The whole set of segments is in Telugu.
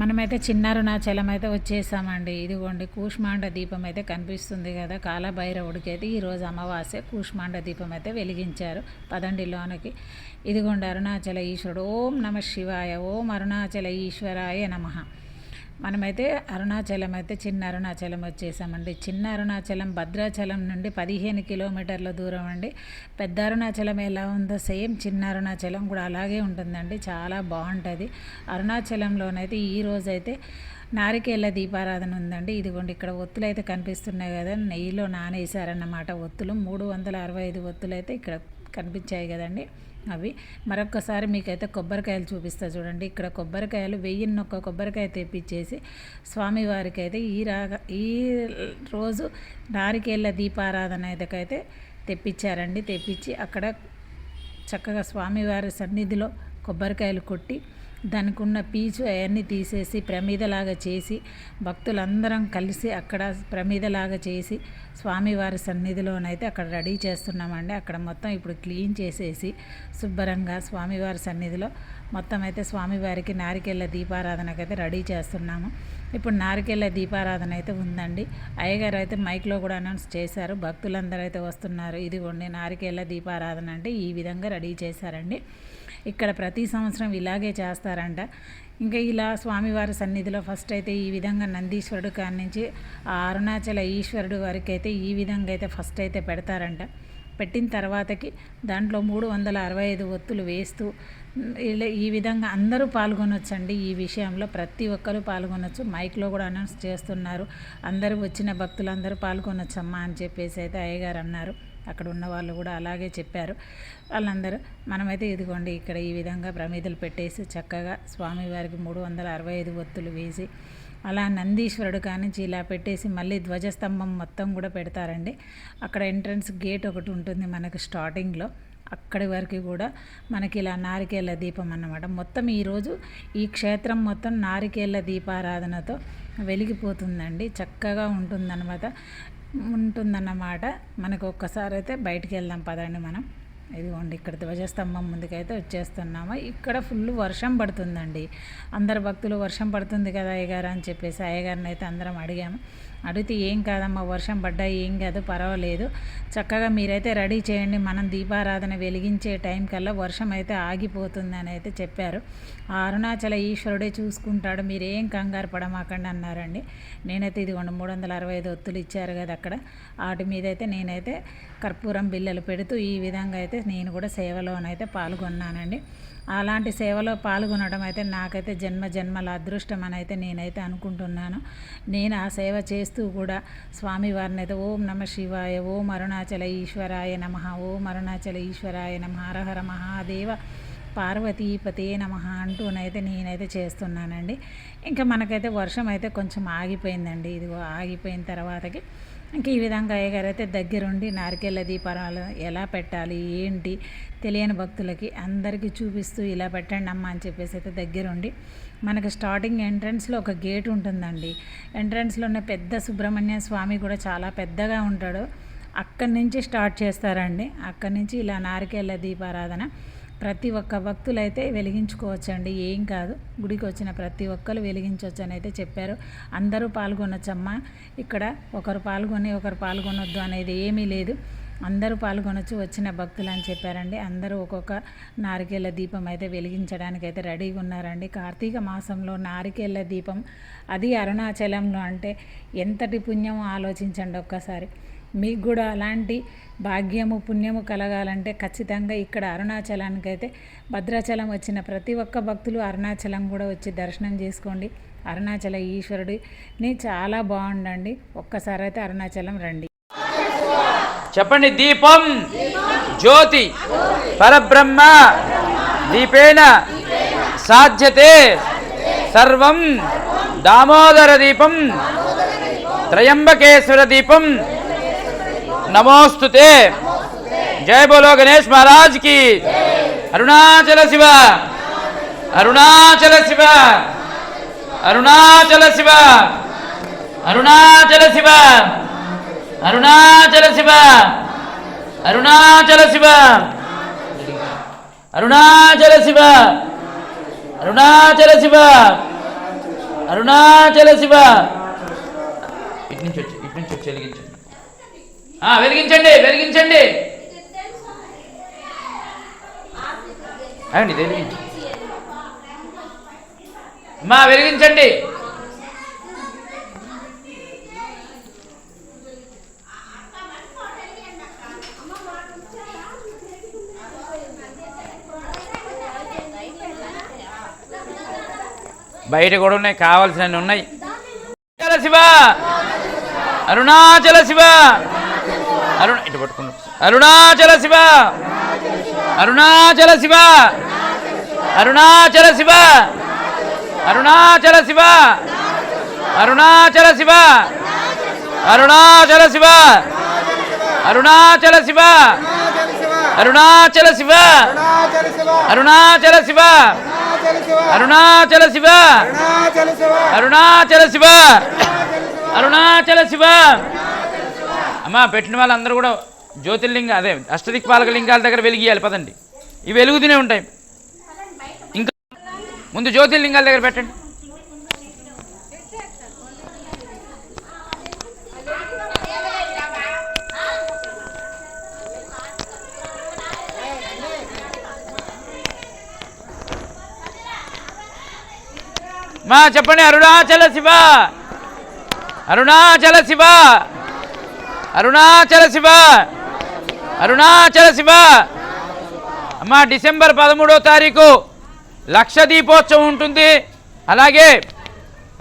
మనమైతే చిన్న అరుణాచలం అయితే వచ్చేసామండి. ఇదిగోండి కూష్మాండ దీపం అయితే కనిపిస్తుంది కదా కాలభైరవుడికి అయితే ఈరోజు అమావాస్య కూష్మాండ దీపం అయితే వెలిగించారు పదండిలోనికి. ఇదిగోండి అరుణాచల ఈశ్వరుడు ఓం నమ శివాయ ఓం అరుణాచల ఈశ్వరాయ నమః. మనమైతే అరుణాచలం అయితే చిన్న అరుణాచలం వచ్చేసామండి. చిన్న అరుణాచలం భద్రాచలం నుండి పదిహేను కిలోమీటర్ల దూరం అండి. పెద్ద అరుణాచలం ఎలా ఉందో సేమ్ చిన్న అరుణాచలం కూడా అలాగే ఉంటుందండి. చాలా బాగుంటుంది. అరుణాచలంలోనైతే ఈ రోజైతే నారికేళ్ళ దీపారాధన ఉందండి. ఇదిగోండి ఇక్కడ ఒత్తులు అయితే కనిపిస్తున్నాయి కదా నెయ్యిలో నానేసారన్నమాట ఒత్తులు. మూడు వందల అరవై ఐదు ఒత్తులు అయితే ఇక్కడ కనిపించాయి కదండి. అవి. మరొకసారి మీకైతే కొబ్బరికాయలు చూపిస్తా చూడండి. ఇక్కడ కొబ్బరికాయలు వెయ్యిన్నొక్క కొబ్బరికాయ తెప్పించేసి స్వామివారికి అయితే ఈ రాగ ఈ రోజు నారికేళ్ళ దీపారాధన అయితే తెప్పించారండి తెప్పించి అక్కడ చక్కగా స్వామివారి సన్నిధిలో కొబ్బరికాయలు కొట్టి దానికి ఉన్న పీచు అవన్నీ తీసేసి ప్రమీదలాగా చేసి భక్తులందరం కలిసి అక్కడ ప్రమీదలాగా చేసి స్వామివారి సన్నిధిలోనైతే అక్కడ రెడీ చేస్తున్నామండి. అక్కడ మొత్తం ఇప్పుడు క్లీన్ చేసేసి శుభ్రంగా స్వామివారి సన్నిధిలో మొత్తం అయితే స్వామివారికి నారికేళ్ళ దీపారాధనకైతే రెడీ చేస్తున్నాము. ఇప్పుడు నారికేళ్ళ దీపారాధన అయితే ఉందండి. అయ్యగారు అయితే మైక్లో కూడా అనౌన్స్ చేశారు. భక్తులందరూ అయితే వస్తున్నారు. ఇదిగోండి నారికేళ్ళ దీపారాధన అంటే ఈ విధంగా రెడీ చేశారండి. ఇక్కడ ప్రతి సంవత్సరం ఇలాగే చేస్తారంట. ఇంకా ఇలా స్వామివారి సన్నిధిలో ఫస్ట్ అయితే ఈ విధంగా నందీశ్వరుడు కాడి నుంచి ఆ అరుణాచల ఈశ్వరుడు వరకు అయితే ఈ విధంగా అయితే ఫస్ట్ అయితే పెడతారంట. పెట్టిన తర్వాతకి దాంట్లో మూడు వందల అరవై ఐదు ఒత్తులు వేస్తూ ఇలా ఈ విధంగా అందరూ పాల్గొనొచ్చండి. ఈ విషయంలో ప్రతి ఒక్కరూ పాల్గొనొచ్చు. మైక్లో కూడా అనౌన్స్ చేస్తున్నారు. అందరూ వచ్చిన భక్తులందరూ పాల్గొనొచ్చమ్మా అని చెప్పేసి అయితే అయ్యగారు అన్నారు. అక్కడ ఉన్న వాళ్ళు కూడా అలాగే చెప్పారు. వాళ్ళందరూ మనమైతే ఇదిగోండి ఇక్కడ ఈ విధంగా ప్రమిదలు పెట్టేసి చక్కగా స్వామివారికి మూడు వందల అరవై ఐదు ఒత్తులు వేసి అలా నందీశ్వరుడు కానించి ఇలా పెట్టేసి మళ్ళీ ధ్వజస్తంభం మొత్తం కూడా పెడతారండి. అక్కడ ఎంట్రన్స్ గేట్ ఒకటి ఉంటుంది మనకు స్టార్టింగ్లో. అక్కడి వరకు కూడా మనకి ఇలా నారికేళ్ళ దీపం అన్నమాట. మొత్తం ఈరోజు ఈ క్షేత్రం మొత్తం నారికేళ్ళ దీపారాధనతో వెలిగిపోతుందండి. చక్కగా ఉంటుందన్నమాట. ఉంటుందన్నమాట. మనకు ఒక్కసారి అయితే బయటికి వెళ్దాం పదండి మనం. ఇదిగోండి ఇక్కడ ధ్వజస్తంభం ముందుకైతే వచ్చేస్తున్నాము. ఇక్కడ ఫుల్ వర్షం పడుతుందండి. అందరు భక్తులు వర్షం పడుతుంది కదా అయ్యగారు అని చెప్పేసి అయ్యగారిని అయితే అందరం అడిగాము. అడిగితే ఏం కాదమ్మా వర్షం పడ్డా ఏం కాదు పర్వాలేదు. చక్కగా మీరైతే రెడీ చేయండి మనం దీపారాధన వెలిగించే టైం కల్లా వర్షం అయితే ఆగిపోతుంది అని అయితే చెప్పారు. ఆ అరుణాచల ఈశ్వరుడే చూసుకుంటాడు మీరేం కంగారు పడమాకండి అన్నారండి. నేనైతే ఇదిగోండి మూడు వందల అరవై ఐదు ఒత్తులు ఇచ్చారు కదా అక్కడ. వాటి మీద అయితే నేనైతే కర్పూరం బిల్లలు పెడుతూ ఈ విధంగా అయితే నేను కూడా సేవలోనైతే పాల్గొన్నానండి. అలాంటి సేవలో పాల్గొనడం అయితే నాకైతే జన్మ జన్మల అదృష్టం అని అయితే నేనైతే అనుకుంటున్నాను. నేను ఆ సేవ చేస్తూ కూడా స్వామివారిని అయితే ఓం నమ శివాయ ఓం అరుణాచల ఈశ్వరాయ నమ ఓం అరుణాచల ఈశ్వరాయ నమ హరహర మహాదేవ పార్వతీపతే నమ అంటూనైతే నేనైతే చేస్తున్నానండి. ఇంకా మనకైతే వర్షం అయితే కొంచెం ఆగిపోయిందండి. ఇదిగో ఆగిపోయిన తర్వాతకి ఇంకా ఈ విధంగా అయ్యగారు అయితే దగ్గరుండి నారికేళ్ళ దీపారాలు ఎలా పెట్టాలి ఏంటి తెలియని భక్తులకి అందరికీ చూపిస్తూ ఇలా పెట్టండి అమ్మ అని చెప్పేసి అయితే దగ్గరుండి మనకు స్టార్టింగ్ ఎంట్రన్స్లో ఒక గేట్ ఉంటుందండి. ఎంట్రన్స్లో ఉన్న పెద్ద సుబ్రహ్మణ్య స్వామి కూడా చాలా పెద్దగా ఉంటాడు. అక్కడి నుంచి స్టార్ట్ చేస్తారండి. అక్కడి నుంచి ఇలా నారికేళ్ళ దీపారాధన. ప్రతి ఒక్క భక్తులైతే వెలిగించుకోవచ్చండి. ఏం కాదు. గుడికి వచ్చిన ప్రతి ఒక్కరు వెలిగించవచ్చు అని అయితే చెప్పారు. అందరూ పాల్గొనొచ్చమ్మా. ఇక్కడ ఒకరు పాల్గొని ఒకరు పాల్గొనొద్దు అనేది ఏమీ లేదు. అందరూ పాల్గొనొచ్చు వచ్చిన భక్తులు అని చెప్పారండి. అందరూ ఒక్కొక్క నారికేళ్ళ దీపం అయితే వెలిగించడానికి అయితే రెడీగా ఉన్నారండి. కార్తీక మాసంలో నారికేళ్ళ దీపం అది అరుణాచలంలో అంటే ఎంతటి పుణ్యం ఆలోచించండి ఒక్కసారి. మీకు కూడా అలాంటి భాగ్యము పుణ్యము కలగాలంటే ఖచ్చితంగా ఇక్కడ అరుణాచలానికి అయితే భద్రాచలం వచ్చిన ప్రతి ఒక్క భక్తులు అరుణాచలం కూడా వచ్చి దర్శనం చేసుకోండి. అరుణాచల ఈశ్వరుడిని చాలా బాగుండండి. ఒక్కసారి అయితే అరుణాచలం రండి. చెప్పండి దీపం జ్యోతి పరబ్రహ్మ దీపేన సాధ్యతే సర్వం దామోదర దీపం త్రయంబకేశ్వర దీపం నమోస్తుతే. జయ బోలో గణేష్ మహారాజ్కి అరుణాచల శివ. అరుణాచల శివ. అరుణాచల శివ. అరుణాచల శివ. అరుణాచల శివ. అరుణాచల శివ. అరుణాచల శివ. అరుణాచల శివ. అరుణాచల శివ. ఇటు నుంచి వచ్చి ఇటు నుంచి వచ్చి వెలిగించండి ఆ, వెలిగించండి వెలిగించండి. అవండి వెలిగించండి అమ్మా వెలిగించండి. బయట కూడా ఉన్నాయి కావాల్సినవి ఉన్నాయి. శివ. అరుణాచల శివ. అరుణ ఇటు పట్టుకున్నా అరుణాచల శివ అరుణాచల శివ అరుణాచల శివ అరుణాచల శివ అరుణాచల శివ అరుణాచల శివ అరుణాచల శివ అరుణాచల శివ అరుణాచల శివ అరుణాచల శివ అరుణాచల శివ అరుణాచల శివ అమ్మా పెట్టిన వాళ్ళందరూ కూడా జ్యోతిర్లింగ అదే అష్టదిక్పాలక లింగాల దగ్గర వెలిగియాలి పదండి. ఇవి వెలుగుతూనే ఉంటాయి. ఇంకా ముందు జ్యోతిర్లింగాల దగ్గర పెట్టండి. మా చెప్పండి అరుణాచల శివ. అరుణాచల శివ. అరుణాచల శివ! అరుణాచల శివ! అమ్మా డిసెంబర్ పదమూడో తారీఖు లక్ష దీపోత్సవం ఉంటుంది. అలాగే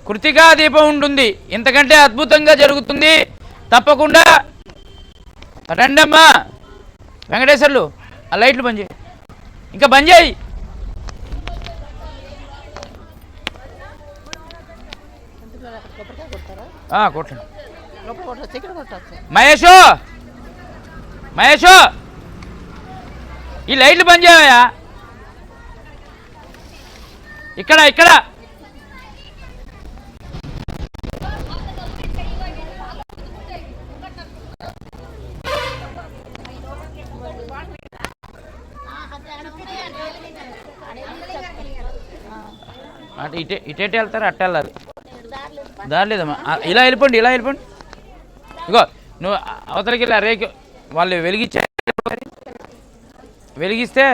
కృతికా దీపం ఉంటుంది. ఇంతకంటే అద్భుతంగా జరుగుతుంది. తప్పకుండా రండమ్మా వెంకటేశ్వర్లు ఆ లైట్లు బంద్ చేయి. ఇంకా బంద్ చేయి. కొట్టండి. మహేషు! మహేషు! ఈ లైట్లు బంద్ చేయవయ్యా. ఇక్కడ ఇక్కడ. అంటే ఇటే ఇటేటి వెళ్తారు అట్ట వెళ్ళాలి. దారి లేదమ్మా. ఇలా వెళ్ళిపోండి ఇలా వెళ్ళిపోండి. ఇగో నువ్వు అవతలకి వెళ్ళి రేకు వాళ్ళు వెలిగించే వెలిగిస్తే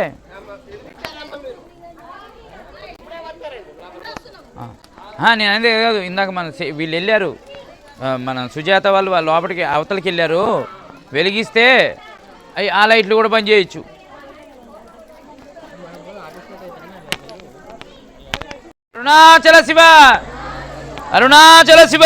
నేను అనేది కాదు ఇందాక మన వీళ్ళు వెళ్ళారు. మన సుజాత వాళ్ళు వాళ్ళ లోపలికి అవతలకి వెళ్ళారు. వెలిగిస్తే అవి ఆ లైట్లు కూడా బంద్ చేయొచ్చు. అరుణాచల శివ! అరుణాచల శివ!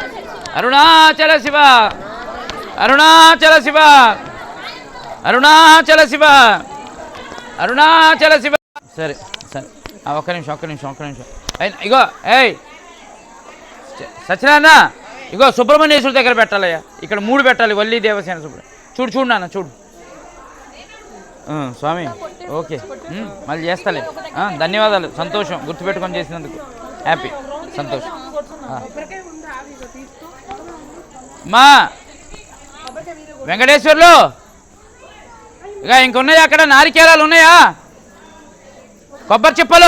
అరుణాచల శివ. అరుణాచల శివ. అరుణాచల శివ. అరుణాచల శివ. సరే సరే. ఆ, ఒక్క నిమిషం ఒక్క నిమిషం ఒక్క నిమిషం. ఇగో ఏయ్. సత్యనారాయణ ఇగో సుబ్రహ్మణ్యేశ్వరి దగ్గర పెట్టాలయ్యా. ఇక్కడ మూడు పెట్టాలి వల్లి దేవసేన సుబ్ర చూడు చూడు నాన్న చూడు. స్వామి ఓకే. మళ్ళీ చేస్తాలే. ధన్యవాదాలు. సంతోషం గుర్తుపెట్టుకొని చేసినందుకు. హ్యాపీ సంతోషం. మా వెంకటేశ్వర్లు. ఇక ఇంకున్నాయా అక్కడ? నారికేళాలు ఉన్నాయా? కొబ్బరి చెప్పలు.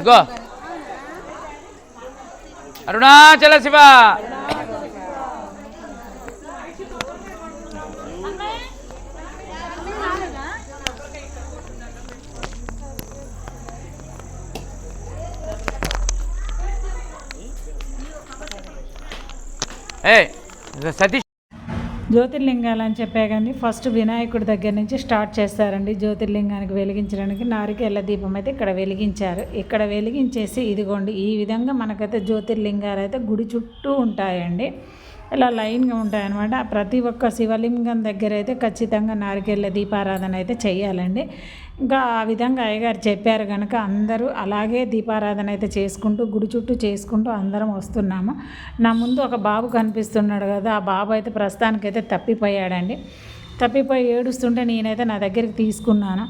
ఇగో. అరుణాచల శివ. ఏ సతీష్ జ్యోతిర్లింగాలు అని చెప్పే కానీ ఫస్ట్ వినాయకుడి దగ్గర నుంచి స్టార్ట్ చేస్తారండి జ్యోతిర్లింగానికి వెలిగించడానికి. నారికేళ్ళ దీపం అయితే ఇక్కడ వెలిగించారు. ఇక్కడ వెలిగించేసి ఇదిగోండి ఈ విధంగా మనకైతే జ్యోతిర్లింగాలు అయితే గుడి చుట్టూ ఉంటాయండి. ఇలా లైన్గా ఉంటాయన్నమాట. ప్రతి ఒక్క శివలింగం దగ్గర అయితే ఖచ్చితంగా నారికేళ్ళ దీపారాధన అయితే చేయాలండి ఇంకా ఆ విధంగా అయ్యగారు చెప్పారు కనుక అందరూ అలాగే దీపారాధన అయితే చేసుకుంటూ గుడి చుట్టూ చేసుకుంటూ అందరం వస్తున్నాము. నా ముందు ఒక బాబు కనిపిస్తున్నాడు కదా ఆ బాబు అయితే ప్రస్తుతానికైతే తప్పిపోయాడండి. తప్పిపోయి ఏడుస్తుంటే నేనైతే నా దగ్గరికి తీసుకున్నాను.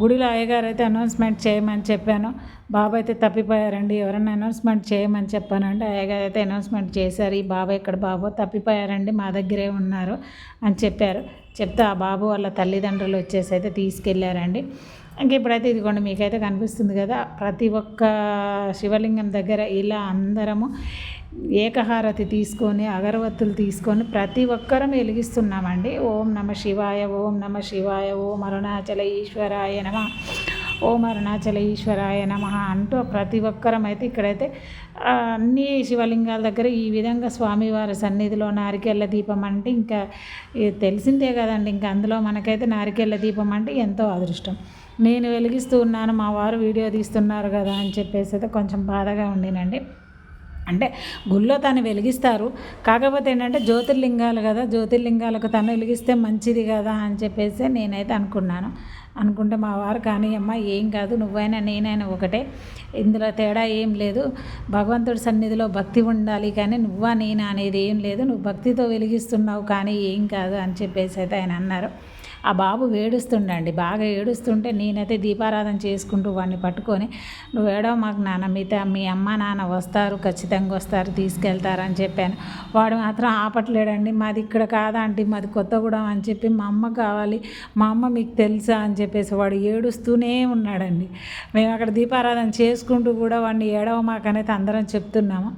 గుడిలో అయ్యగారు అయితే అనౌన్స్మెంట్ చేయమని చెప్పాను. బాబు అయితే తప్పిపోయారండి. ఎవరైనా అనౌన్స్మెంట్ చేయమని చెప్పానంటే అయ్యగారు అయితే అనౌన్స్మెంట్ చేశారు. ఈ బాబు ఎక్కడ బాబు? తప్పిపోయారండి మా దగ్గరే ఉన్నారు అని చెప్పారు. చెప్తే ఆ బాబు వాళ్ళ తల్లిదండ్రులు వచ్చేసి అయితే తీసుకెళ్ళారండి ఇంక ఇప్పుడైతే ఇదిగోండి మీకైతే కనిపిస్తుంది కదా ప్రతి ఒక్క శివలింగం దగ్గర ఇలా అందరము ఏకహారతి తీసుకొని అగరవత్తులు తీసుకొని ప్రతి ఒక్కరం వెలిగిస్తున్నామండి. ఓం నమ శివాయ ఓం నమ శివాయ ఓం అరుణాచల ఈశ్వరాయ నమ ఓం అరుణాచల ఈశ్వరాయ నమ అంటూ ప్రతి ఒక్కరం అయితే ఇక్కడైతే అన్ని శివలింగాల దగ్గర ఈ విధంగా స్వామివారి సన్నిధిలో నారికెళ్ళ దీపం అంటే ఇంకా తెలిసిందే కదండి. ఇంకా అందులో మనకైతే నారికెళ్ళ దీపం అంటే ఎంతో అదృష్టం. నేను వెలిగిస్తూ ఉన్నాను మా వారు వీడియో తీస్తున్నారు కదా అని చెప్పేసి అయితే కొంచెం బాధగా ఉండినండి. అంటే గుళ్ళో తను వెలిగిస్తారు. కాకపోతే ఏంటంటే జ్యోతిర్లింగాలు కదా జ్యోతిర్లింగాలకు తను వెలిగిస్తే మంచిది కదా అని చెప్పేసి నేనైతే అనుకున్నాను. అనుకుంటే మా వారు కానీ అమ్మ ఏం కాదు నువ్వైనా నేనైనా ఒకటే. ఇందులో తేడా ఏం లేదు. భగవంతుడి సన్నిధిలో భక్తి ఉండాలి కానీ నువ్వా నేనా అనేది ఏం లేదు. నువ్వు భక్తితో వెలిగిస్తున్నావు కానీ ఏం కాదు అని చెప్పేసి అయితే ఆయన అన్నారు. ఆ బాబు ఏడుస్తుండండి. బాగా ఏడుస్తుంటే నేనైతే దీపారాధన చేసుకుంటూ వాడిని పట్టుకొని నువ్వు ఏడవ మాకు నాన్న మీతో మీ అమ్మ నాన్న వస్తారు ఖచ్చితంగా వస్తారు తీసుకెళ్తారని చెప్పాను. వాడు మాత్రం ఆపట్లేడండి. మాది ఇక్కడ కాదా అంటే మాది కొత్తగూడెం అని చెప్పి మా అమ్మ కావాలి మా అమ్మ మీకు తెలుసా అని చెప్పేసి వాడు ఏడుస్తూనే ఉన్నాడండి. మేము అక్కడ దీపారాధన చేసుకుంటూ కూడా వాడిని ఏడవ మాకనైతే అందరం చెప్తున్నాము.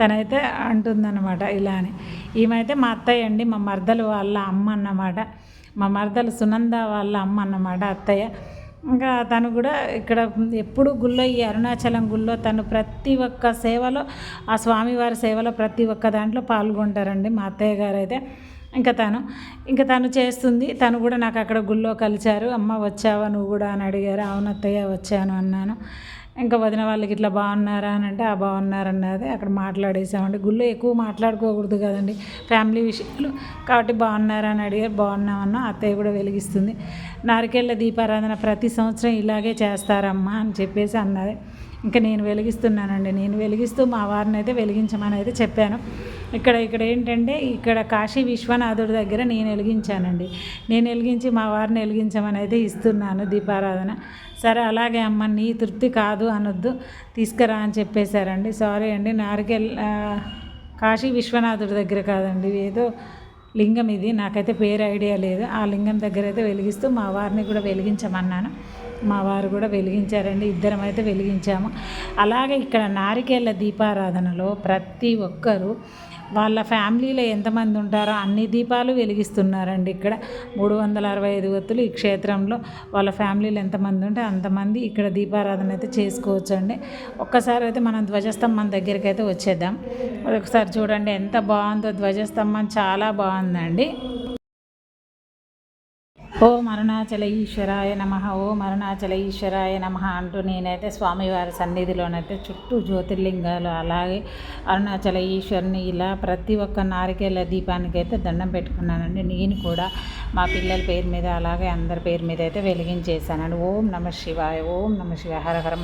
తనైతే అంటుందన్నమాట ఇలా అని ఈమెయితే మా అత్తయ్య అండి మా మర్దలు వాళ్ళ అమ్మ అన్నమాట. మా మరదలు సునంద వాళ్ళ అమ్మ అన్నమాట అత్తయ్య. ఇంకా తను కూడా ఇక్కడ ఎప్పుడు గుళ్ళో ఈ అరుణాచలం గుళ్ళో తను ప్రతి ఒక్క సేవలో ఆ స్వామివారి సేవలో ప్రతి ఒక్క దాంట్లో పాల్గొంటారండి మా అత్తయ్య గారు అయితే ఇంకా తను ఇంకా తను చేస్తుంది. తను కూడా నాకు అక్కడ గుళ్ళో కలిచారు అమ్మ వచ్చావా నువ్వు కూడా? అని అడిగారు. అవును అత్తయ్య వచ్చాను అన్నాను. ఇంకా వదిన వాళ్ళకి ఇట్లా బాగున్నారా అని అంటే ఆ బాగున్నారన్నది అక్కడ మాట్లాడేసామండి. గుళ్ళో ఎక్కువ మాట్లాడుకోకూడదు కదండి. ఫ్యామిలీ విషయాలు. కాబట్టి బాగున్నారా అని అడిగారు. బాగున్నామన్నా అత్తయ్య కూడా వెలిగిస్తుంది. నారికేళ్ళ దీపారాధన ప్రతి సంవత్సరం ఇలాగే చేస్తారమ్మా అని చెప్పేసి అన్నది. ఇంకా నేను వెలిగిస్తున్నానండి. నేను వెలిగిస్తూ మా వారిని అయితే వెలిగించమని అయితే చెప్పాను. ఇక్కడ ఇక్కడ ఏంటంటే ఇక్కడ కాశీ విశ్వనాథుడి దగ్గర నేను వెలిగించానండి. నేను వెలిగించి మా వారిని వెలిగించమని అయితే ఇస్తున్నాను దీపారాధన. సరే అలాగే అమ్మ నీ తృప్తి కాదు అనొద్దు తీసుకురా అని చెప్పేశారండి. సారీ అండి నారికెల్ కాశీ విశ్వనాథుడి దగ్గర కాదండి ఏదో లింగం ఇది నాకైతే పేరు ఐడియా లేదు. ఆ లింగం దగ్గర అయితే వెలిగిస్తూ మా వారిని కూడా వెలిగించమన్నాను. మా వారు కూడా వెలిగించారండి ఇద్దరం అయితే వెలిగించాము. అలాగే ఇక్కడ నారికేళ్ళ దీపారాధనలో ప్రతి ఒక్కరూ వాళ్ళ ఫ్యామిలీలో ఎంతమంది ఉంటారో అన్ని దీపాలు వెలిగిస్తున్నారండి ఇక్కడ. మూడు వందల అరవై ఐదు ఒత్తులు ఈ క్షేత్రంలో వాళ్ళ ఫ్యామిలీలో ఎంతమంది ఉంటే అంతమంది ఇక్కడ దీపారాధన అయితే చేసుకోవచ్చు అండి ఒక్కసారి అయితే మనం ధ్వజస్తంభం దగ్గరికి అయితే వచ్చేద్దాం. ఒకసారి చూడండి ఎంత బాగుందో ధ్వజస్తంభం చాలా బాగుందండి. ఓం అరుణాచల ఈశ్వరాయ నమ ఓం అరుణాచల ఈశ్వరాయ నమ అంటూ నేనైతే స్వామివారి సన్నిధిలోనైతే చుట్టూ జ్యోతిర్లింగాలు అలాగే అరుణాచల ఈశ్వరుని ఇలా ప్రతి ఒక్క నారికేళ్ళ దీపానికి అయితే దండం పెట్టుకున్నానండి. నేను కూడా మా పిల్లల పేరు మీద అలాగే అందరి పేరు మీద అయితే వెలిగించేశానండి. ఓం నమ శివాయ ఓం నమ శివాయ హర హర